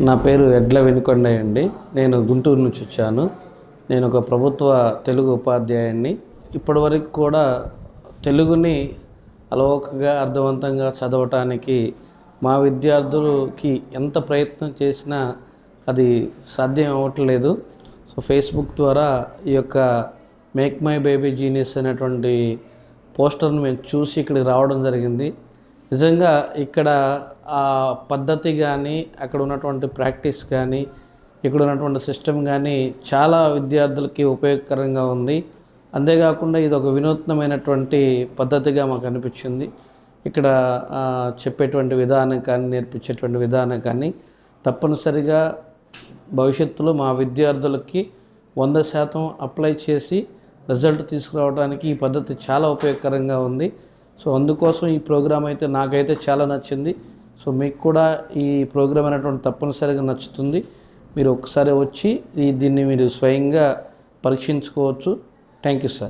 నా పేరు ఎడ్ల వెనుకొండయ్య అండి. నేను గుంటూరు నుంచి వచ్చాను. నేను ఒక ప్రభుత్వ తెలుగు ఉపాధ్యాయుడిని ఇప్పటివరకు కూడా తెలుగుని అలవోకగా అర్థవంతంగా చదవటానికి మా విద్యార్థులకి ఎంత ప్రయత్నం చేసినా అది సాధ్యం అవ్వట్లేదు. సో ఫేస్బుక్ ద్వారా ఈ యొక్క మేక్ మై బేబీ జీనియస్ అనేటువంటి పోస్టర్ను మేము చూసి ఇక్కడికి రావడం జరిగింది. నిజంగా ఇక్కడ ఆ పద్ధతి కానీ అక్కడ ఉన్నటువంటి ప్రాక్టీస్ కానీ ఇక్కడ ఉన్నటువంటి సిస్టమ్ కానీ చాలా విద్యార్థులకి ఉపయోగకరంగా ఉంది. అంతేకాకుండా ఇది ఒక వినూత్నమైనటువంటి పద్ధతిగా మాకు అనిపించింది. ఇక్కడ చెప్పేటువంటి విధానం కానీ నేర్పించేటువంటి విధానం కానీ తప్పనిసరిగా భవిష్యత్తులో మా విద్యార్థులకి వంద శాతం అప్లై చేసి రిజల్ట్ తీసుకురావడానికి ఈ పద్ధతి చాలా ఉపయోగకరంగా ఉంది. సో అందుకోసం ఈ ప్రోగ్రామ్ అయితే నాకైతే చాలా నచ్చింది. సో మీకు కూడా ఈ ప్రోగ్రామ్ అనేటువంటి తప్పనిసరిగా నచ్చుతుంది. మీరు ఒకసారి వచ్చి దీన్ని మీరు స్వయంగా పరీక్షించుకోవచ్చు. Thank you sir.